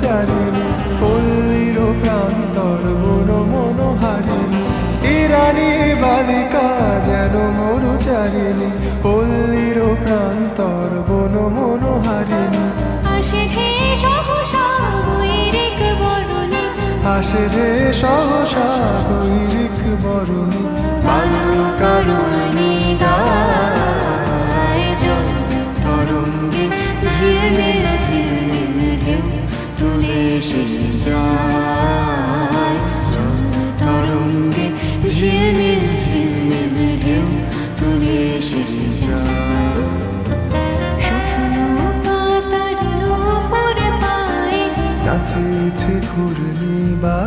চারিণী পল্লীর প্রান্তর বন মনোহারিণী ইরানি বালিকা যেন মরু চারিণী পল্লীর প্রান্তর বন মনোহারিণী। আসে যে সহসা গৈরিক বরণী। গায় তরঙ্গে যায় তরঙ্গে ঝিলমিল ঢেউ তুলে এসে যায় নাচেছে ঘূর্ণি বা